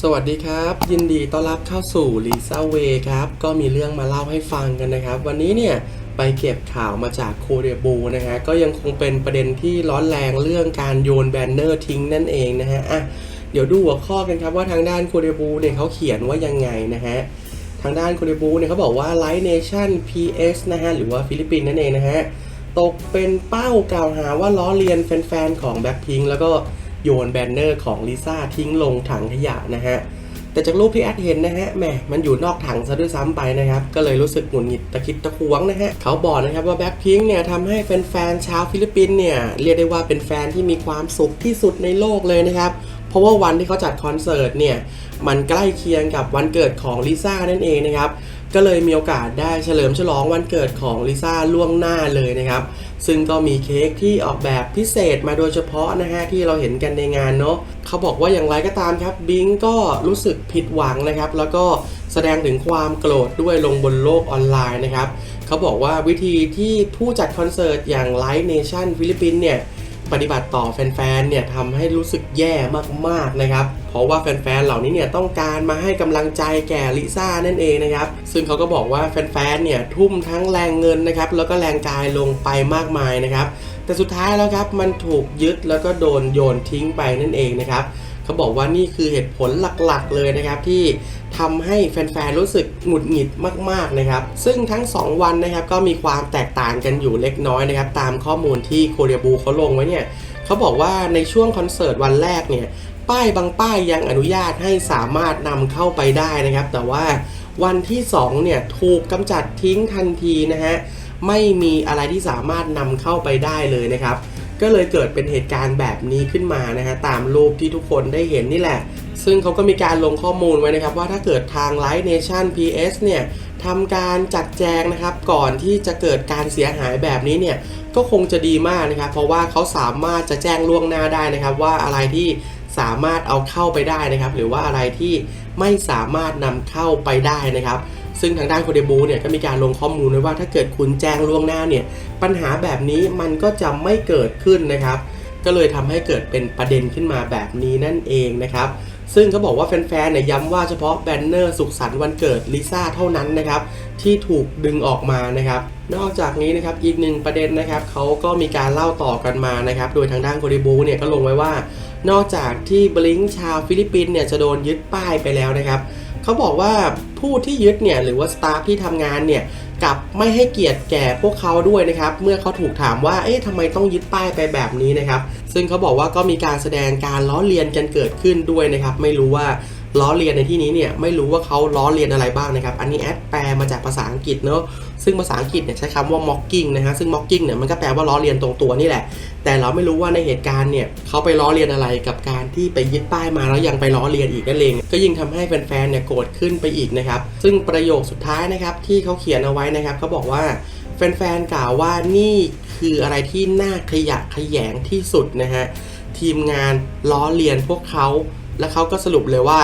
สวัสดีครับ ยินดีต้อนรับเข้าสู่ลีซ่าเวครับ ก็มีเรื่องมาเล่าให้ฟังกันนะครับ วันนี้เนี่ยไปเก็บข่าวมาจากโคเรียบูนะฮะก็ยังคงเป็นประเด็นที่ร้อนแรงเรื่องการโยนแบนเนอร์ทิ้งนั่นเองนะฮะอะเดี๋ยวดูหัวข้อกันครับว่าทางด้านโคเรียบูเนี่ยเขาเขียนว่ายังไงนะฮะทางด้านโคเรียบูเนี่ยเขาบอกว่า Light Nation PS นะฮะหรือว่าฟิลิปปินส์นั่นเองนะฮะตกเป็นเป้ากล่าวหาว่าล้อเลียนแฟนๆของแบ็คพิงแล้วก็ โยนแบนเนอร์ของลิซ่าทิ้งลงถังขยะนะฮะ แต่จากรูปที่แอดเห็นนะฮะแหมมันอยู่นอกถังซะด้วยซ้ำไปนะครับ ก็เลยรู้สึกหงุดหงิดตะคิดตะควงนะฮะ เขาบอกนะครับว่าแบ็คพิงเนี่ยทำให้แฟนๆชาวฟิลิปปินส์เนี่ย เรียกได้ว่าเป็นแฟนที่มีความสุขที่สุดในโลกเลยนะครับเพราะว่าวันที่เขาจัดคอนเสิร์ตเนี่ย มันใกล้เคียงกับวันเกิดของลิซ่านั่นเองนะครับ ก็เลยมีโอกาสได้เฉลิมฉลองวันเกิดของลิซ่าล่วงหน้าเลยนะครับ ซึ่งก็มีเค้กที่ออกแบบพิเศษมาโดยเฉพาะนะฮะที่เราเห็นกันในงานเนาะเขาบอกว่าอย่างไรก็ตามครับบิงก็รู้สึกผิดหวังนะครับ แล้วก็แสดงถึงความโกรธด้วยลงบนโลกออนไลน์นะครับเขาบอกว่าวิธีที่ผู้จัดคอนเสิร์ตอย่าง Light Nation ฟิลิปปินส์เนี่ยปฏิบัติต่อแฟนๆเนี่ยทำให้รู้สึกแย่มากๆนะครับ เพราะว่าแฟนๆเหล่านี้เนี่ยต้องการมาให้กำลังใจแก่ลิซ่านั่นเองนะครับ ซึ่งเขาก็บอกว่าแฟนๆเนี่ยทุ่มทั้งแรงเงินนะครับแล้วก็แรงกายลงไปมากมายนะครับ แต่สุดท้ายแล้วครับมันถูกยึดแล้วก็โดนโยนทิ้งไปนั่นเองนะครับเขาบอกว่านี่คือเหตุผลหลักๆเลยนะครับที่ทำให้แฟนๆ รู้สึกหงุดหงิดมากๆ นะครับ ซึ่งทั้ง 2 วันนะครับก็มีความแตกต่างกันอยู่เล็กน้อยนะครับ ตามข้อมูลที่โคเรียบูเขาลงไว้เนี่ย เขาบอกว่าในช่วงคอนเสิร์ตวันแรกเนี่ย ป้ายบางป้ายยังอนุญาตให้สามารถนำเข้าไปได้นะครับ แต่ว่าวันที่2เนี่ยถูกกำจัดทิ้งทันทีนะฮะ ไม่มีอะไรที่สามารถนำเข้าไปได้เลยนะครับ ก็เลยเกิดเป็นเหตุการณ์แบบนี้ขึ้นมานะฮะตามรูปที่ทุกคนได้เห็นนี่แหละ ซึ่งเขาก็มีการลงข้อมูลไว้นะครับ ว่าถ้าเกิดทาง Light Nation PS เนี่ยทำการจัดแจงนะครับ ก่อนที่จะเกิดการเสียหายแบบนี้เนี่ยก็คงจะดีมากนะครับ เพราะว่าเขาสามารถจะแจ้งล่วงหน้าได้นะครับ ว่าอะไรที่สามารถเอาเข้าไปได้นะครับ หรือว่าอะไรที่ไม่สามารถนำเข้าไปได้นะครับ ซึ่งทางด้านโคเดบูเนี่ยก็มีการลงข้อมูลไว้ว่าถ้าเกิดคุณแจ้งล่วงหน้าเนี่ยปัญหาแบบนี้มันก็จะไม่เกิดขึ้นนะครับ ก็เลยทำให้เกิดเป็นประเด็นขึ้นมาแบบนี้นั่นเองนะครับ ซึ่งเขาบอกว่าแฟนๆเนี่ยย้ำว่าเฉพาะแบนเนอร์สุขสันต์วันเกิดลิซ่าเท่านั้นนะครับที่ถูกดึงออกมานะครับ นอกจากนี้นะครับอีกหนึ่งประเด็นนะครับเขาก็มีการเล่าต่อกันมานะครับ โดยทางด้านโคดิบูเนี่ยก็ลงไว้ว่า นอกจากที่บลิงชาวฟิลิปปินเนี่ยจะโดนยึดป้ายไปแล้วนะครับ เขาบอกว่าผู้ที่ยึดเนี่ยหรือว่าสตาฟที่ทำงานเนี่ยกับไม่ให้เกียรติแก่พวกเขาด้วยนะครับ เมื่อเขาถูกถามว่า เอ๊ะทำไมต้องยึดป้ายไปแบบนี้นะครับ ซึ่งเขาบอกว่าก็มีการแสดงการล้อเลียนกันเกิดขึ้นด้วยนะครับ ไม่รู้ว่า ล้อเลียนในที่นี้เนี่ยไม่รู้ว่าเขาล้อเลียนอะไรบ้างนะครับ อันนี้แอดแปลมาจากภาษาอังกฤษเนอะซึ่งภาษาอังกฤษเนี่ยใช้คำว่า mocking นะฮะซึ่ง mocking เนี่ยมันก็แปลว่าล้อเลียนตรงตัวนี่แหละ แต่เราไม่รู้ว่าในเหตุการณ์เนี่ยเขาไปล้อเลียนอะไรกับการที่ไปยึดป้ายมาแล้วยังไปล้อเลียนอีกนั่นเองก็ยิ่งทำให้แฟนๆเนี่ยโกรธขึ้นไปอีกนะครับซึ่งประโยคสุดท้ายนะครับที่เขาเขียนเอาไว้นะครับเขาบอกว่าแฟนๆกล่าวว่านี่คืออะไรที่น่าขยะแขยงที่สุดนะฮะทีมงานล้อเลียนพวกเขา และเขาก็สรุปเลยว่า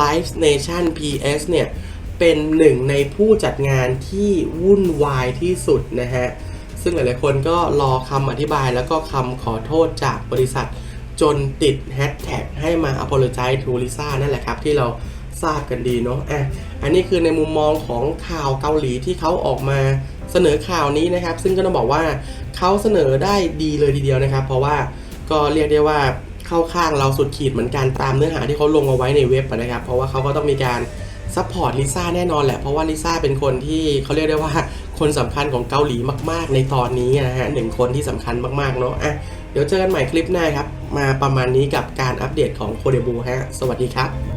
Live Nation PS เนี่ยเป็นหนึ่งในผู้จัดงานที่วุ่นวายที่สุดนะฮะ ซึ่งหลายๆคนก็รอคำอธิบายแล้วก็คำขอโทษจากบริษัท จนติดแฮชแท็กให้มา apologize to Lisa นั่นแหละครับที่เราทราบกันดีเนาะอะอันนี้คือในมุมมองของข่าวเกาหลีที่เขาออกมาเสนอข่าวนี้นะครับ ซึ่งก็ต้องบอกว่าเขาเสนอได้ดีเลยทีเดียวนะครับ เพราะว่าก็เรียกได้ว่า เข้าข้างเราสุดขีดเหมือนกันตามเนื้อหาที่เขาลงเอาไว้ในเว็บนะครับ เพราะว่าเขาก็ต้องมีการซัพพอร์ตลิซ่าแน่นอนแหละ เพราะว่าลิซ่าเป็นคนที่เขาเรียกได้ว่าคนสำคัญของเกาหลีมาก ๆ ในตอนนี้นะฮะหนึ่งคนที่สำคัญมาก ๆ เนาะอะเดี๋ยวเจอกันใหม่คลิปหน้าครับ มาประมาณนี้กับการอัปเดตของโคเดบูฮะ สวัสดีครับ